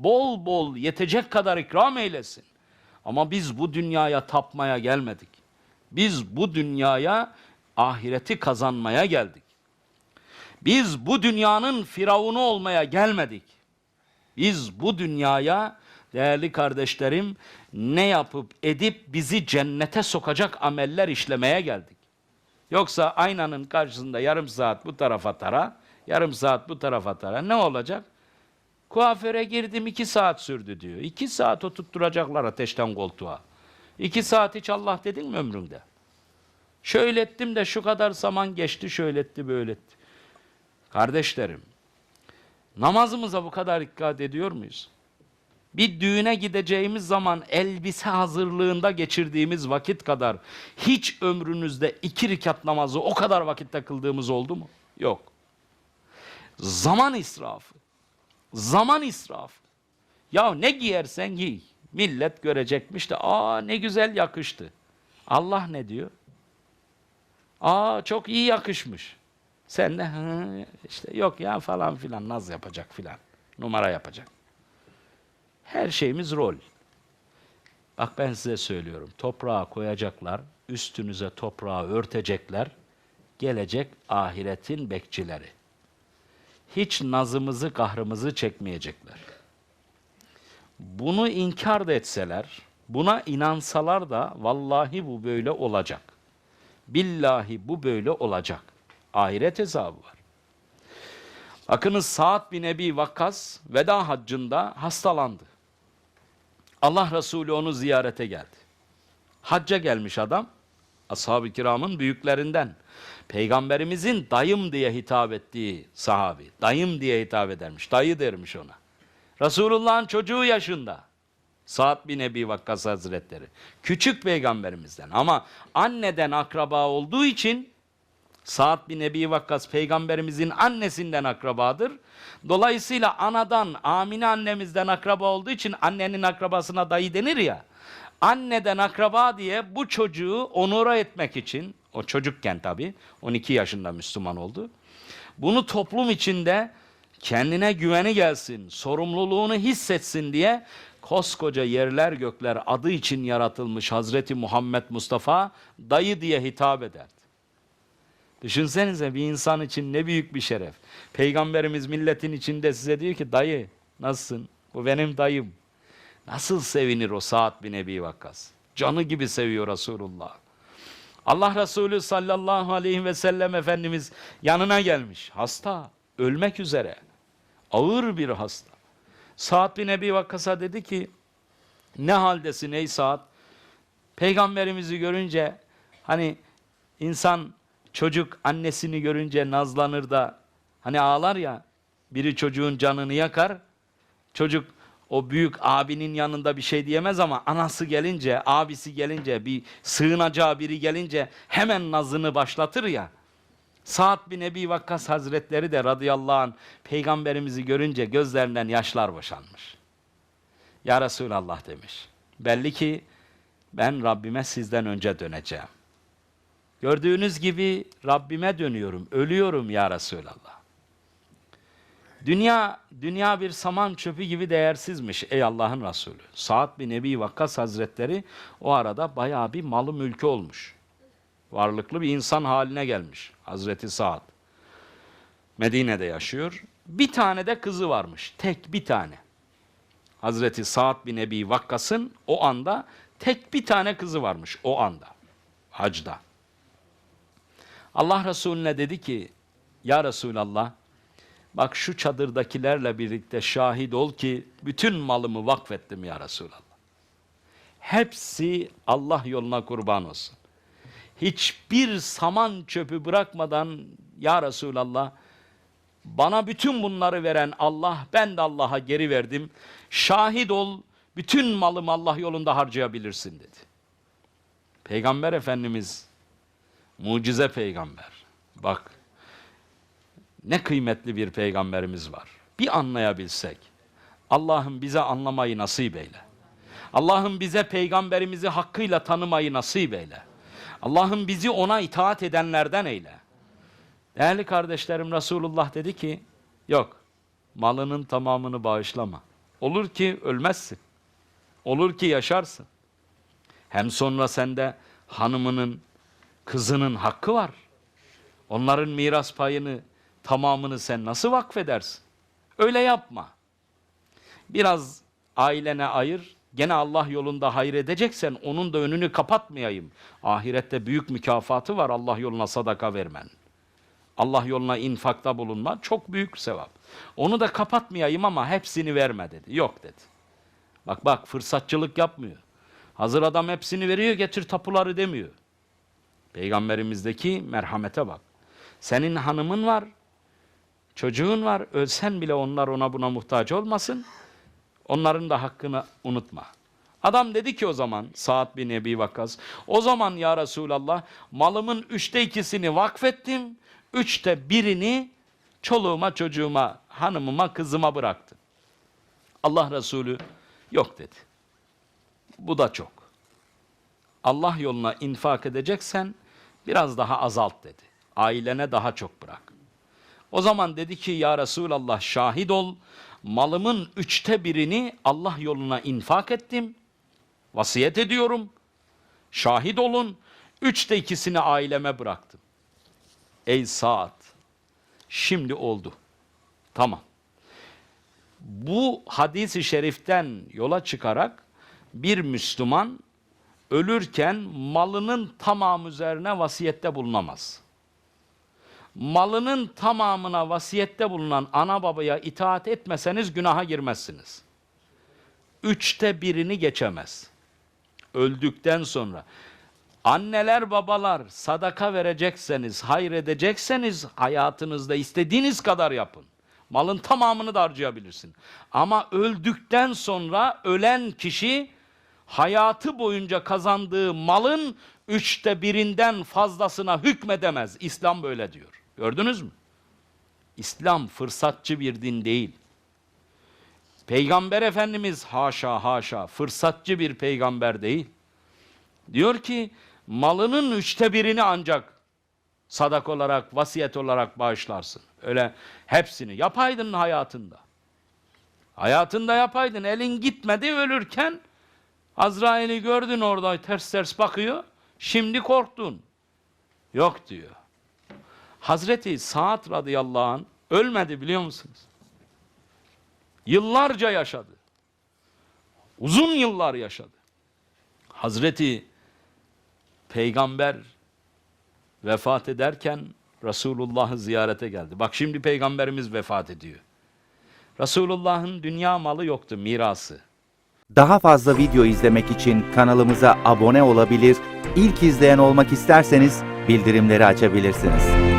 bol bol yetecek kadar ikram eylesin. Ama biz bu dünyaya tapmaya gelmedik. Biz bu dünyaya ahireti kazanmaya geldik. Biz bu dünyanın firavunu olmaya gelmedik. Biz bu dünyaya değerli kardeşlerim ne yapıp edip bizi cennete sokacak ameller işlemeye geldik. Yoksa aynanın karşısında yarım saat bu tarafa tara, yarım saat bu tarafa tara ne olacak? Kuaföre girdim iki saat sürdü diyor. İki saat oturtturacaklar ateşten koltuğa. İki saat hiç Allah dedin mi ömründe? Şöyle ettim de şu kadar zaman geçti, şöyle etti, böyle etti. Kardeşlerim, namazımıza bu kadar dikkat ediyor muyuz? Bir düğüne gideceğimiz zaman elbise hazırlığında geçirdiğimiz vakit kadar hiç ömrünüzde iki rekat namazı o kadar vakitte kıldığımız oldu mu? Yok. Zaman israfı. Zaman israfı. Ya ne giyersen giy. Millet görecekmiş de aa ne güzel yakıştı. Allah ne diyor? Aa çok iyi yakışmış. Sen de "Hı, işte yok ya falan filan naz yapacak filan. Numara yapacak. Her şeyimiz rol. Bak ben size söylüyorum. Toprağa koyacaklar, üstünüze toprağı örtecekler. Gelecek ahiretin bekçileri. Hiç nazımızı, kahrımızı çekmeyecekler. Bunu inkar da etseler, buna inansalar da vallahi bu böyle olacak. Billahi bu böyle olacak. Ahiret hesabı var. Bakınız Sa'd bin Ebi Vakkas veda haccında hastalandı. Allah Resulü onu ziyarete geldi. Hacca gelmiş adam, ashab-ı kiramın büyüklerinden. Peygamberimizin dayım diye hitap ettiği sahabi. Dayım diye hitap edermiş, dayı dermiş ona. Resulullah'ın çocuğu yaşında. Sa'd bin Ebi Vakkas Hazretleri. Küçük peygamberimizden ama anneden akraba olduğu için Sa'd bin Ebi Vakkas peygamberimizin annesinden akrabadır. Dolayısıyla anadan Amine annemizden akraba olduğu için annenin akrabasına dayı denir ya. Anneden akraba diye bu çocuğu onura etmek için, o çocukken tabii 12 yaşında Müslüman oldu. Bunu toplum içinde kendine güveni gelsin, sorumluluğunu hissetsin diye koskoca yerler gökler adı için yaratılmış Hazreti Muhammed Mustafa dayı diye hitap ederdi. Düşünsenize bir insan için ne büyük bir şeref. Peygamberimiz milletin içinde size diyor ki dayı nasılsın? Bu benim dayım. Nasıl sevinir o Sa'd bin Ebi Vakkas? Canı gibi seviyor Resulullah. Allah Resulü sallallahu aleyhi ve sellem Efendimiz yanına gelmiş. Hasta, ölmek üzere. Ağır bir hasta. Sa'd bin Ebi Vakkas'a dedi ki, ne haldesin ey Sa'd? Peygamberimizi görünce hani insan çocuk annesini görünce nazlanır da hani ağlar ya biri çocuğun canını yakar. Çocuk o büyük abinin yanında bir şey diyemez ama anası gelince, abisi gelince, bir sığınacağı biri gelince hemen nazını başlatır ya. Sa'd bin Ebi Vakkas Hazretleri de radıyallahu anh peygamberimizi görünce gözlerinden yaşlar boşanmış. Ya Resulallah demiş. Belli ki ben Rabbime sizden önce döneceğim. Gördüğünüz gibi Rabbime dönüyorum, ölüyorum ya Resulallah. Dünya dünya bir saman çöpü gibi değersizmiş ey Allah'ın Resulü. Sa'd bin Ebi Vakkas Hazretleri o arada bayağı bir malı mülkü olmuş. Varlıklı bir insan haline gelmiş Hazreti Sa'd. Medine'de yaşıyor. Bir tane de kızı varmış. Tek bir tane. Hazreti Sa'd bin Ebi Vakkas'ın o anda tek bir tane kızı varmış o anda. Hacda. Allah Resulüne dedi ki, Ya Resulallah, bak şu çadırdakilerle birlikte şahit ol ki bütün malımı vakfettim ya Resulallah. Hepsi Allah yoluna kurban olsun. Hiçbir saman çöpü bırakmadan ya Resulallah, bana bütün bunları veren Allah, ben de Allah'a geri verdim. Şahit ol, bütün malımı Allah yolunda harcayabilirsin dedi. Peygamber Efendimiz Mucize peygamber. Bak ne kıymetli bir peygamberimiz var. Bir anlayabilsek. Allah'ım bize anlamayı nasip eyle. Allah'ım bize peygamberimizi hakkıyla tanımayı nasip eyle. Allah'ım bizi ona itaat edenlerden eyle. Değerli kardeşlerim Resulullah dedi ki yok malının tamamını bağışlama. Olur ki ölmezsin. Olur ki yaşarsın. Hem sonra sende hanımının, kızının hakkı var. Onların miras payını, tamamını sen nasıl vakfedersin? Öyle yapma. Biraz ailene ayır, gene Allah yolunda hayır edeceksen onun da önünü kapatmayayım. Ahirette büyük mükafatı var Allah yoluna sadaka vermen. Allah yoluna infakta bulunma çok büyük sevap. Onu da kapatmayayım ama hepsini verme dedi. Yok dedi. Bak bak fırsatçılık yapmıyor. Hazır adam hepsini veriyor getir tapuları demiyor. Peygamberimizdeki merhamete bak. Senin hanımın var, çocuğun var, ölsen bile onlar ona buna muhtaç olmasın. Onların da hakkını unutma. Adam dedi ki o zaman Sa'd bin Ebi Vakkas, o zaman ya Resulallah malımın üçte ikisini vakfettim, üçte birini çoluğuma, çocuğuma, hanımıma, kızıma bıraktım. Allah Resulü yok dedi. Bu da çok. Allah yoluna infak edeceksen biraz daha azalt dedi. Ailene daha çok bırak. O zaman dedi ki ya Resulallah şahit ol malımın üçte birini Allah yoluna infak ettim. Vasiyet ediyorum. Şahit olun. Üçte ikisini aileme bıraktım. Ey saat. Şimdi oldu. Tamam. Bu hadisi şeriften yola çıkarak bir Müslüman ölürken malının tamamı üzerine vasiyette bulunamaz. Malının tamamına vasiyette bulunan ana babaya itaat etmeseniz günaha girmezsiniz. Üçte birini geçemez. Öldükten sonra. Anneler babalar sadaka verecekseniz, hayır edecekseniz hayatınızda istediğiniz kadar yapın. Malın tamamını da harcayabilirsin. Ama öldükten sonra ölen kişi hayatı boyunca kazandığı malın üçte birinden fazlasına hükmedemez. İslam böyle diyor. Gördünüz mü? İslam fırsatçı bir din değil. Peygamber Efendimiz haşa haşa fırsatçı bir peygamber değil. Diyor ki malının üçte birini ancak sadak olarak, vasiyet olarak bağışlarsın. Öyle hepsini yapaydın hayatında. Hayatında yapaydın. Elin gitmedi ölürken Azrail'i gördün orada ters ters bakıyor. Şimdi korktun. Yok diyor. Hazreti Sa'd radıyallahu anh ölmedi biliyor musunuz? Yıllarca yaşadı. Uzun yıllar yaşadı. Hazreti Peygamber vefat ederken Resulullah'ı ziyarete geldi. Bak şimdi Peygamberimiz vefat ediyor. Resulullah'ın dünya malı yoktu, mirası. Daha fazla video izlemek için kanalımıza abone olabilir, ilk izleyen olmak isterseniz bildirimleri açabilirsiniz.